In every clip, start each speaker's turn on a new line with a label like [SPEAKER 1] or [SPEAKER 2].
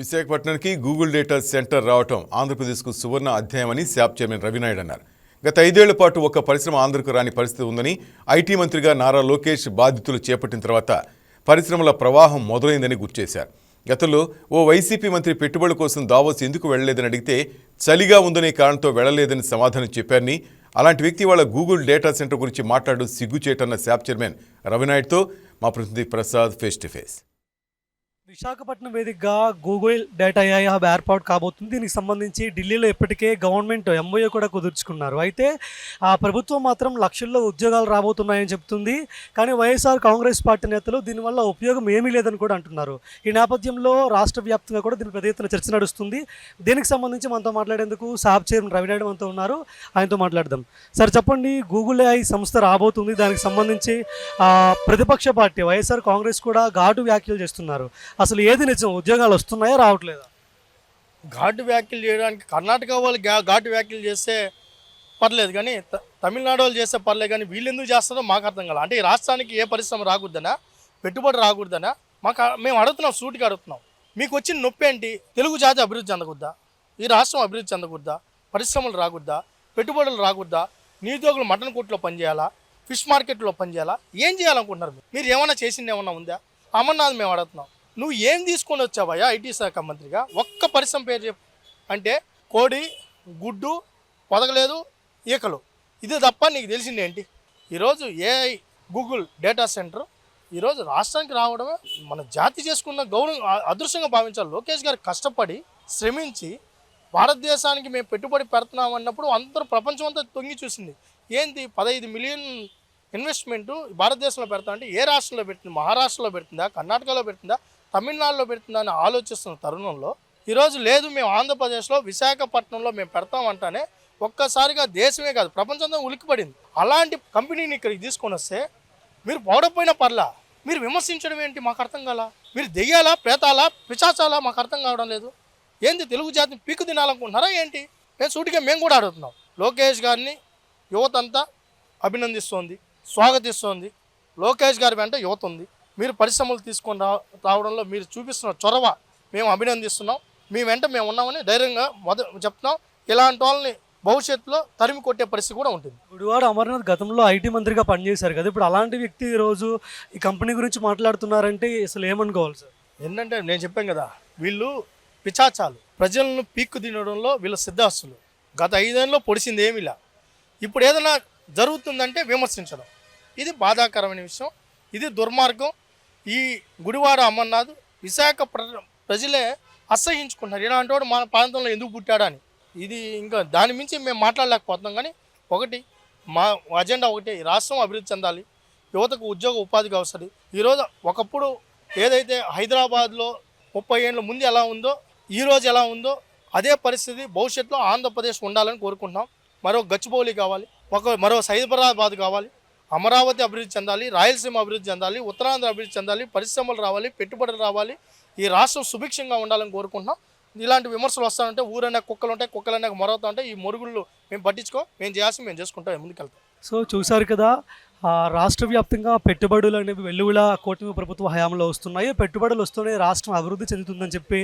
[SPEAKER 1] విశాఖపట్నానికి Google data centre రావటం ఆంధ్రప్రదేశ్కు సువర్ణ అధ్యాయమని శాప్ చైర్మన్ రవినాయుడు అన్నారు. గత ఐదేళ్ళ పాటు ఒక పరిశ్రమ ఆంధ్రకు రాని పరిస్థితి ఉందని ఐటీ మంత్రిగా నారా లోకేష్ బాధ్యతలు చేపట్టిన తర్వాత పరిశ్రమల ప్రవాహం మొదలైందని గుర్తు గతంలో ఓ వైసీపీ మంత్రి పెట్టుబడుల కోసం దావోస్ ఎందుకు వెళ్ళలేదని అడిగితే చలిగా ఉందనే కారణంతో వెళ్ళలేదని సమాధానం చెప్పారని అలాంటి వ్యక్తి వాళ్ళ గూగుల్ డేటా సెంటర్ గురించి మాట్లాడు సిగ్గుచేటన్న శాప్ చైర్మన్ రవినాయుడుతో మా ప్రతినిధి Prasad face to face.
[SPEAKER 2] Visakhapatnam వేదికగా గూగుల్ డేటా ఏఐ హబ్ ఏర్పాటు కాబోతుంది. దీనికి సంబంధించి ఢిల్లీలో ఇప్పటికే గవర్నమెంట్ ఎంఓఏ కూడా కుదుర్చుకున్నారు. అయితే ఆ ప్రభుత్వం మాత్రం లక్షల్లో ఉద్యోగాలు రాబోతున్నాయని చెప్తుంది కానీ వైఎస్ఆర్ కాంగ్రెస్ పార్టీ నేతలు దీనివల్ల ఉపయోగం ఏమీ లేదని కూడా అంటున్నారు. ఈ నేపథ్యంలో రాష్ట్ర వ్యాప్తంగా కూడా దీని పెద్ద ఎత్తున చర్చ నడుస్తుంది. దీనికి సంబంధించి మనతో మాట్లాడేందుకు సాబ్ చైర్మన్ రవినాయుడు మనతో ఉన్నారు. ఆయనతో మాట్లాడదాం. సార్ చెప్పండి గూగుల్ ఏఐ సంస్థ రాబోతుంది. దానికి సంబంధించి ప్రతిపక్ష పార్టీ వైఎస్ఆర్ కాంగ్రెస్ కూడా ఘాటు వ్యాఖ్యలు చేస్తున్నారు. అసలు ఏది నిజం? ఉద్యోగాలు వస్తున్నాయా రావట్లేదా?
[SPEAKER 3] ఘాటు వ్యాఖ్యలు చేయడానికి కర్ణాటక వాళ్ళు ఘాటు వ్యాఖ్యలు చేస్తే పర్లేదు కానీ త- తమిళనాడు వాళ్ళు చేస్తే పర్లేదు కానీ వీళ్ళు ఎందుకు చేస్తారో మాకు అర్థం కాదు అంటే ఈ రాష్ట్రానికి ఏ పరిశ్రమ రాకూడదనా పెట్టుబడి రాకూడదనా మాకు మేము అడుగుతున్నాం సూటిగా అడుగుతున్నాం. మీకు వచ్చిన నొప్పి ఏంటి? తెలుగు జాతి అభివృద్ధి చెందకూడదా? ఈ రాష్ట్రం అభివృద్ధి చెందకూడదా? పరిశ్రమలు రాకూడదా? పెట్టుబడులు రాకూడదా? నిరుద్యోగులు మటన్ కొట్లో పనిచేయాలా? ఫిష్ మార్కెట్లో పనిచేయాలా? ఏం చేయాలనుకుంటున్నారు మీరు? మీరు ఏమైనా చేసింది ఏమన్నా ఉందా? అమర్నాథ్ మేము అడుగుతున్నాం. నువ్వు ఏం తీసుకొని వచ్చావయ్యా ఐటీ శాఖ మంత్రిగా? ఒక్క పరిశ్రమ పేరు చెప్పు. అంటే కోడి గుడ్డు పొదగలేదు ఈకలు. ఇది తప్ప నీకు తెలిసింది ఏంటి? ఈరోజు ఏఐ గూగుల్ డేటా సెంటర్ ఈరోజు రాష్ట్రానికి రావడమే మన జాతి చేసుకున్న గౌరవం అదృశ్యంగా అదృష్టంగా భావించాలి లోకేష్ గారు కష్టపడి శ్రమించి భారతదేశానికి మేము పెట్టుబడి పెడుతున్నాం అన్నప్పుడు అందరూ ప్రపంచం అంతా తొంగి చూసింది. ఏంటి పదహైదు మిలియన్ ఇన్వెస్ట్మెంట్ భారతదేశంలో పెడతా అంటే ఏ రాష్ట్రంలో పెడుతుంది మహారాష్ట్రలో పెడుతుందా కర్ణాటకలో పెడుతుందా తమిళనాడులో పెడుతుందని ఆలోచిస్తున్న తరుణంలో ఈరోజు లేదు మేము ఆంధ్రప్రదేశ్లో విశాఖపట్నంలో మేము పెడతామంటానే ఒక్కసారిగా దేశమే కాదు ప్రపంచంతో ఉలికిపడింది అలాంటి కంపెనీని ఇక్కడికి తీసుకొని వస్తే మీరు పౌడపోయిన పర్లా మీరు విమర్శించడం ఏంటి మాకు అర్థం కాల? మీరు దెయ్యాలా ప్రేతాలా పిచాచాలా మాకు అర్థం కావడం లేదు? ఏంది తెలుగు జాతిని పీకు తినాలనుకుంటున్నారా ఏంటి? మేము సూటిగా మేము కూడా అడుగుతున్నాం. లోకేష్ గారిని యువత అంతా అభినందిస్తోంది స్వాగతిస్తోంది. లోకేష్ గారి వెంట యువత ఉంది. మీరు పరిశ్రమలు తీసుకొని రా రావడంలో మీరు చూపిస్తున్న చొరవ మేము అభినందిస్తున్నాం. మీ వెంట మేము ఉన్నామని ధైర్యంగా మొద చెప్తున్నాం. ఇలాంటి వాళ్ళని భవిష్యత్తులో తరిమి కొట్టే పరిస్థితి కూడా ఉంటుంది.
[SPEAKER 2] గుడివాడ అమర్నాథ్ గతంలో ఐటీ మంత్రిగా పనిచేశారు కదా. ఇప్పుడు అలాంటి వ్యక్తి ఈ రోజు ఈ కంపెనీ గురించి మాట్లాడుతున్నారంటే అసలు ఏమనుకోవాలి సార్?
[SPEAKER 3] ఏంటంటే నేను చెప్పాను కదా వీళ్ళు పిచాచాలు. ప్రజలను పీక్కు తినడంలో వీళ్ళ సిద్ధాస్తులు. గత ఐదేళ్ళలో పొడిచింది ఏమిలా ఇప్పుడు ఏదైనా జరుగుతుందంటే విమర్శించడం. ఇది బాధాకరమైన విషయం. ఇది దుర్మార్గం. ఈ గుడివాడ అమర్నాథ్ విశాఖ ప్ర- ప్రజలే అసహించుకుంటున్నారు. ఇలాంటి వాడు మన ప్రాంతంలో ఎందుకు పుట్టాడని. అని ఇది ఇంకా దాని మించి మేము మాట్లాడలేకపోతున్నాం కానీ ఒకటి మా అజెండా ఒకటి రాష్ట్రం అభివృద్ధి చెందాలి యువతకు ఉద్యోగ ఉపాధికి అవసరం. ఈరోజు ఒకప్పుడు ఏదైతే హైదరాబాద్లో ముప్పై ఏళ్ళ ముందు ఎలా ఉందో ఈ రోజు ఎలా ఉందో అదే పరిస్థితి భవిష్యత్తులో ఆంధ్రప్రదేశ్ ఉండాలని కోరుకుంటున్నాం. మరో గచ్చిబౌలి కావాలి ఒక మరో సైబరాబాద్ కావాలి అమరావతి అభివృద్ధి చెందాలి రాయలసీమ అభివృద్ధి చెందాలి ఉత్తరాంధ్ర అభివృద్ధి చెందాలి పరిశ్రమలు రావాలి పెట్టుబడులు రావాలి ఈ రాష్ట్రం సుభిక్షంగా ఉండాలని కోరుకుంటున్నాం. ఇలాంటి విమర్శలు వస్తానంటే ఊరన్నా కుక్కలు ఉంటాయి కుక్కలన్నా మొరవుతా ఉంటాయి ఈ మొరుగుళ్ళు మేము పట్టించుకో మేము చేయాల్సి మేము చేసుకుంటాం ముందుకెళ్తాం.
[SPEAKER 2] సో చూశారు కదా రాష్ట్ర వ్యాప్తంగా పెట్టుబడులు అనేవి వెల్లువిలా కూటమి ప్రభుత్వ హయాంలో వస్తున్నాయి. పెట్టుబడులు వస్తూనే రాష్ట్రం అభివృద్ధి చెందుతుందని చెప్పి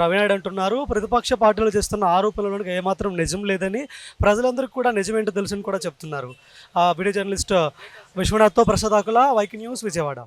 [SPEAKER 2] రవినాయుడు అంటున్నారు. ప్రతిపక్ష పార్టీలు చేస్తున్న ఆరోపణలకు ఏమాత్రం నిజం లేదని ప్రజలందరికీ కూడా నిజమేంటో తెలుసని కూడా చెప్తున్నారు. వీడియో జర్నలిస్ట్ విశ్వనాథ్తో ప్రసాద్ ఆకుల వైకి న్యూస్ విజయవాడ.